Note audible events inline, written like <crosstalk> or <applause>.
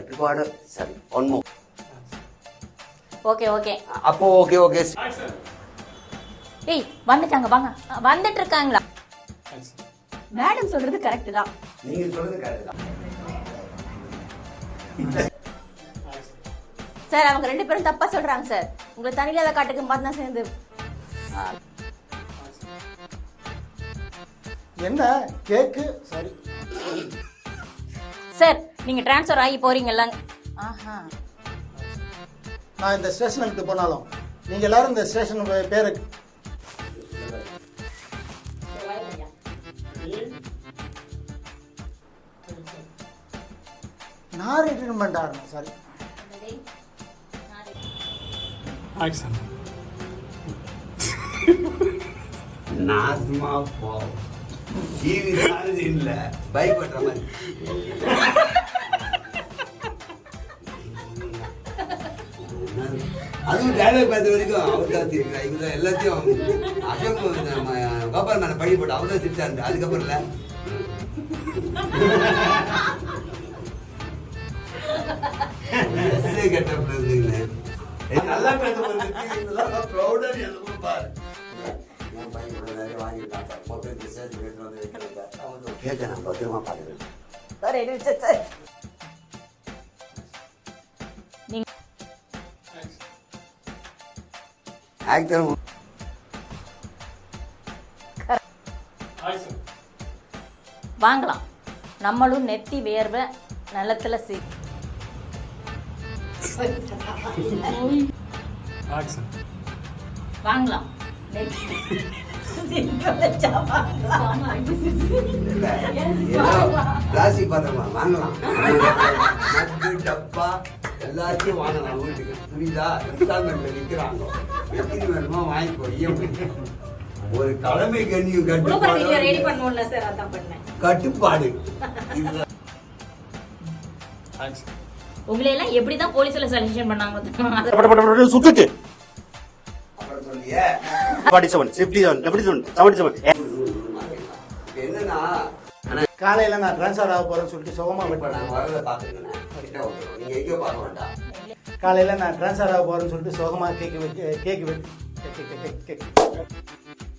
கட்டுப்பாடு சரி ஒன்மோ ஓகே ஓகே அப்போ ஓகே ஓகே ஏய் வந்துட்டாங்க வாங்க. வந்துட்டு இருக்காங்களா மேடம் சொல்றது கரெக்ட் தான். நீங்க சொல்றது கரெக்ட் தான். சார் அவங்க ரெண்டு பேரும் தப்பா சொல்றாங்க சார் உங்களை தனியில்லாத காட்டுக்கு பார்த்து தான் சேர்ந்து என்ன? கேக்கு? சரி. சார் நீங்க டிரான்ஸ்ஃபர் ஆகி போறீங்கல்ல. ஆஹா. நான் இந்த ஸ்டேஷனை விட்டு போனாலும் நீங்க எல்லாரும் இந்த ஸ்டேஷன் பேரு நான் ரிட்டைர்மெண்ட் ஆகணும் சாரி ஆக்ஷன் நாசமா போ. டிவி சார்ஜ் இல்ல. பைக் ஓட்டுற மாதிரி. அதுவும் டிரைவர் பார்த்த வரைக்கும் அவர் தான் இவர் தான் எல்லாத்தையும் அசோக் நம்ம கோபால் மேல பழி போட்டு அவர் தான் திரிச்சாரு அதுக்கப்புறம் இல்ல. கெட்டப்ப இருந்தீங்களே. நல்லா பேச பாரு. பையன் கூட ஆக்டர். வாங்கலாம். நம்மளும் நெத்தி வேர்வை நிலத்துல சீ வாங்கலாம். பிளாஸ்டிக் பாத்திரமா? வாங்கலாம். <laughs> டப்பா எல்லாத்தையும் வாங்கலாம் வீட்டுக்கு. புரியுதா? இன்ஸ்டால்மெண்ட்ல விற்கிறாங்க எத்தனை வேணுமோ வாங்கிக்கோ இஎம்ஐ ஒரு தலைமை கண்ணியும் கட்டுப்பாடு. பண்ணுவோம்ல சார் அதான் பண்ணேன். கட்டுப்பாடு. உங்களை எல்லாம் எப்படிதான் போலீஸ்ல செலக்ஷன் பண்ணாங்க? சுட்டுட்டு அப்புறம் சொல்லியே forty seven fifty seven seventy seven seventy seven இப்ப என்னன்னா ஆனா காலையில நான் ட்ரான்ஸ்ஃபர் ஆக போறேன்னு சொல்லிட்டு சுகமா நாங்க வரத பாத்துக்கணும் கிட்ட வந்துடும் நீங்கள் எங்கேயோ பார்க்க வேண்டாம் காலையில் நான் ட்ரான்ஸ்ஃபர் ஆக போகிறேன்னு சொல்லிட்டு சோகமாக கேக்கு வச்சு கேக்கு வச்சு கேக்கு கேக்கு கேக்கு